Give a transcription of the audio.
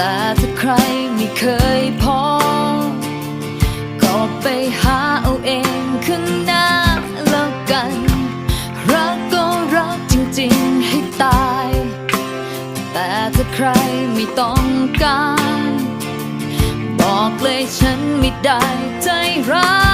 แต่ถ้าใครไม่เคยพอ ก็ไปหาเอาเองข้างหน้าแล้วกัน รักก็รักจริงๆให้ตาย แต่ถ้าใครไม่ต้องการ บอกเลยฉันไม่ได้ใจร้าย